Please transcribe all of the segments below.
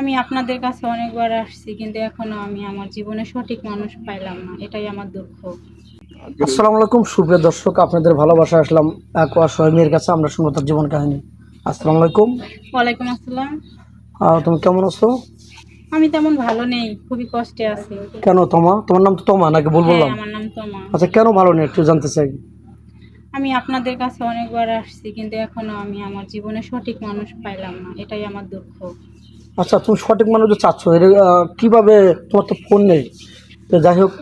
আমি আপনাদের কাছে অনেকবার আসছি কিন্তু এখনও আমি আমার জীবনে সঠিক মানুষ পাইলাম না। এটাই আমার দুঃখ। আসসালামু আলাইকুম সুপ্রিয় দর্শক আপনাদের ভালোবাসা আসলাম এক অসহায় মেয়ের কাছে আমরা শুনব তার জীবন কাহিনী। আসসালামু আলাইকুম। ওয়ালাইকুম আসসালাম। তুমি কেমন আছো? আমি তেমন ভালো নেই খুবই কষ্টে আছি। কেন তোমা? তোমার নাম তো তোমা নাকি ভুল হ্যাঁ, বললাম? আমার নাম তোমা। আচ্ছা কেন ভালো নেই একটু জানতে চাই। আমি আপনাদের কাছে অনেকবার আসছি কিন্তু এখনও আমি আমার জীবনে সঠিক মানুষ পাইলাম না এটাই আমার দুঃখ। আচ্ছা তুমি সঠিক মানুষ চাচ্ছ আহ, কীভাবে তোমার তো ফোন নেই? তো যাই হোক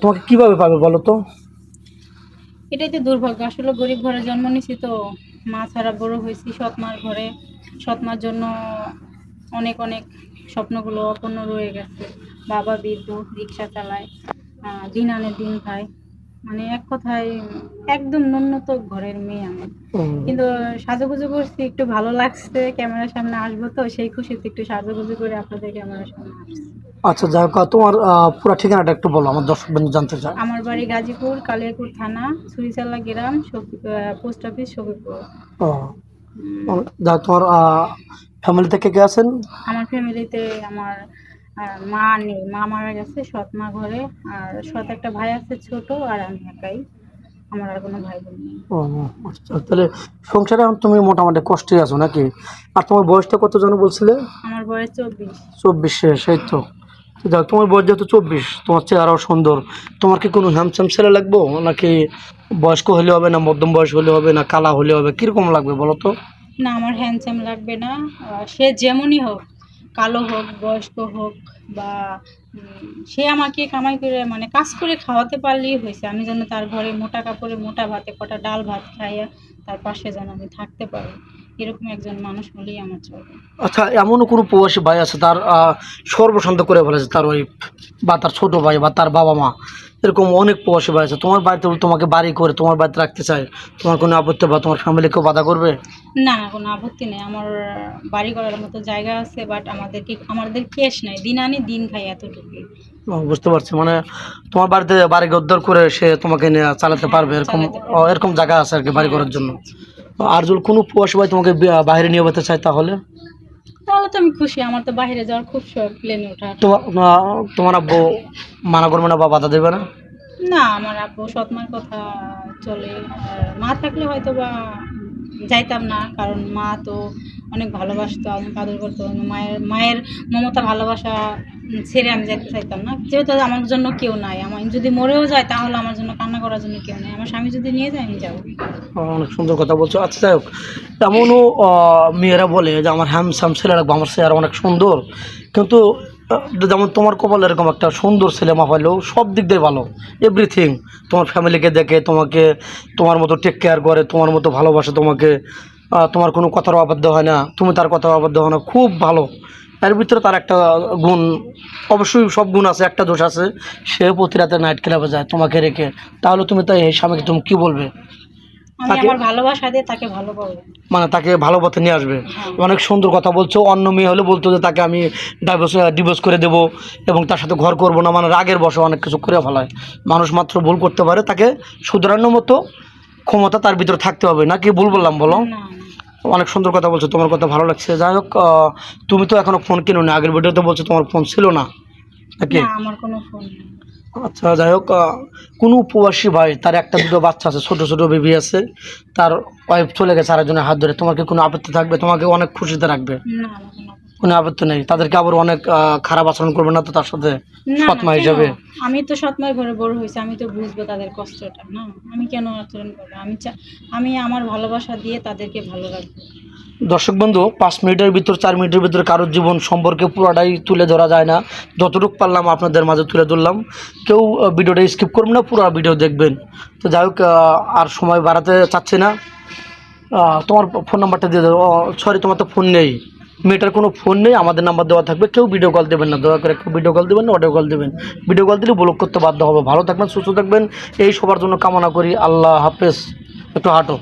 তোমাকে কীভাবে পাবে বলো তো? এটাই তো দুর্ভাগ্য আসলে গরিব ঘরে জন্ম নিয়েছি তো মা ছাড়া বড় হয়েছি সৎ মার ঘরে। সৎ মার জন্য অনেক অনেক স্বপ্নগুলো অপূর্ণ রয়ে গেছে। বাবা বৃদ্ধ রিক্সা চালায় দিন আনে দিন খায়। মানে এক কথায় একদম ন্যূনত ঘরের মেয়ে আমি কিন্তু সাজুগুজু করছি একটু ভালো লাগছে ক্যামেরার সামনে আসব তো সেই খুশিতে একটু সাজুগুজু করে আপনাদের ক্যামেরার সামনে আসছি। আচ্ছা যাই হোক তোমার পুরো ঠিকানাটা একটু বলো আমার দর্শক বন্ধু জানতে চায়। আমার বাড়ি গাজীপুর কালিয়াপুর থানা ছুরিচালা গ্রাম পোস্ট অফিস শফিপুর ও যা তোমার ফ্যামিলিতে কে কে আছেন? আমার ফ্যামিলিতে আমার আহ, মা নেই মা মারা গেছে সৎ মা ঘরে আর সৎ একটা ভাই আছে ছোট আর আমি একাই আমার আর কোনো ভাই বোন নেই। ও আচ্ছা তাহলে সংসারে এখন তুমি মোটামুটি কষ্টে আছো নাকি? আর তোমার বয়সটা কত জন বলছিলে? আমার বয়স চব্বিশ। চব্বিশে সেই তো। যাক তোমার বয়স যেহেতু চব্বিশ তোমার চেহারাও সুন্দর। তোমার কি কোনো হ্যামস্যাম ছেলে লাগবো নাকি বয়স্ক হলে হবে না মধ্যম বয়স হলে হবে না কালা হলে হবে কীরকম লাগবে বলো তো? না আমার হ্যান্ডসাম লাগবে না সে যেমনই হোক কালো হোক বয়স্ক হোক বা সে আমাকে কামাই করে মানে কাজ করে খাওয়াতে পারলেই হয়েছে। আমি যেন তার ঘরে মোটা কাপড়ে মোটা ভাতে কটা ডাল ভাত খাইয়া তার পাশে যেন আমি থাকতে পারি। এরকম একজন মানুষ হলেই আমার চলবে আচ্ছা এমনও কোনো প্রবাসী ভাই আছে তার আহ, সর্বশান্ত করে ফেলেছে তার ওই বা তার ছোট ভাই বা তার বাবা মা? এরকম অনেক প্রবাসী ভাই আছে। তোমার বাড়িতে তোমাকে বাড়ি করে তোমার বাড়িতে রাখতে চায়। তোমার কোনো আপত্তি বা তোমার ফ্যামিলিকেও বাধা করবে? না কোনো আপত্তি নেই। আমার বাড়ি করার মতো জায়গা আছে বাট আমাদেরকে আমাদের কেস নাই। দিন আনি দিন খাই এতটুকু বুঝতে পারছি। মানে তোমার বাড়িতে বাড়ি গদ্দর করে সে তোমাকে নিয়ে চালাতে পারবে এরকম চালাতে পারবে। ও, এরকম জায়গা আছে আর কি বাড়ি করার জন্য। আর যদি কোনো প্রবাসী ভাই তোমাকে বাইরে নিয়ে যেতে চায় তাহলে? তাহলে তো আমি খুশি আমার তো বাইরে যাওয়ার খুব শখ প্লেনে ওঠার। তোমার তোমার আব্বু মানা করবে না বা বাধা দেবে না? না আমার আব্বু সৎমার কথা চলে আর মা থাকলে হয়তো বা যাইতাম না কারণ মা তো অনেক ভালোবাসতো অনেক আদর করতো মায়ের মায়ের মমতা ভালোবাসা ছেড়ে আমি যাইতে চাইতাম না। যেহেতু আমার জন্য কেউ নাই আমার যদি মরেও যায় তাহলে আমার জন্য কান্না করার জন্য কেউ নেই। আমার স্বামী যদি নিয়ে যায় আমি যাব। অনেক সুন্দর কথা বলছো। আচ্ছা যাই হোক এমনও আহ, মেয়েরা বলে যে আমার হ্যামসাম ছেলে রাখব আমার চেহারা অনেক সুন্দর। কিন্তু যেমন তোমার কপাল এরকম একটা সুন্দর ছেলে পাইলেও সব দিক দিয়ে ভালো। এভরিথিং তোমার ফ্যামিলিকে দেখে, তোমাকে, তোমার মতো টেক কেয়ার করে, তোমার মতো ভালোবাসে তোমাকে। তোমার কোনো কথারও অবাধ্য হয় না। তুমি তার কথা অবাধ্য হয় না। খুব ভালো। এর ভিতরে তার একটা গুণ, অবশ্যই সব গুণ আছে, একটা দোষ আছে। সে প্রতি রাতে নাইট ক্লাবে যায়, তোমাকে রেখে। তাহলে তুমি তাই স্বামীকে তুমি কী বলবে? আমি তাকে- আমার ভালোবাসা দিয়ে তাকে ভালো করব। মানে তাকে ভালো পথে নিয়ে আসবে। হ্যাঁ। অনেক সুন্দর কথা বলছো। অন্য মেয়ে হলে বলতো যে তাকে আমি ডাইভোর্স ডিভোর্স করে দেবো এবং তার সাথে ঘর করব না। মানে রাগের বসে অনেক কিছু করে ফেলায়। মানুষ মাত্র ভুল করতে পারে তাকে শুধরানোর মতো ক্ষমতা তার ভিতরে থাকতে হবে। না কি ভুল বললাম বলো? অনেক সুন্দর কথা বলছো তোমার কথা ভালো লাগছে। যাই হোক তুমি তো এখনও ফোন কিনো না আগের ভিডিওতে বলছো তোমার ফোন ছিল না। নাকি? আমার কোনো ফোন আচ্ছা যাই হোক কোনো উপবাসী ভাই তার একটা দুটো বাচ্চা আছে ছোট ছোট বেবি আছে তার ওয়াইফ চলে গেছে আরেকজনের হাত ধরে তোমাকে কোনো আপত্তি থাকবে? তোমাকে অনেক খুশিতে রাখবে। কোনো আপত্তি নেই। তাদেরকে আবার অনেক খারাপ আচরণ করবে না তো তার সাথে? সৎমা হিসাবে? আমি তো সৎমার ঘরে বড় হয়েছি আমি তো বুঝব তাদের কষ্টটা না? আমি কেন আচরণ করব? আমি আমি আমার ভালোবাসা দিয়ে তাদেরকে ভালো রাখব। দর্শক বন্ধু, পাঁচ মিনিটের ভিতর, চার মিনিটের ভিতর কারোর জীবন সম্পর্কে পুরোটাই তুলে ধরা যায় না। যতটুকু পারলাম আপনাদের মাঝে তুলে ধরলাম। কেউ ভিডিওটা স্কিপ করবেন না, পুরো ভিডিও দেখবেন। তো যাই হোক আর সময় বাড়াতে চাচ্ছি না। তোমার ফোন নাম্বারটা দিয়ে দেবো সরি তোমার তো ফোন নেই। মেয়েটার কোনো ফোন নেই, আমাদের নাম্বার দেওয়া থাকবে। কেউ ভিডিও কল দেবেন না, দয়া করে কেউ ভিডিও কল দেবেন না অডিও কল দেবেন। ভিডিও কল দিলে ব্লক করতে বাধ্য হবে। ভালো থাকবেন, সুস্থ থাকবেন। এই সবার জন্য কামনা করি। আল্লাহ হাফেজ। একটু হাঁটো।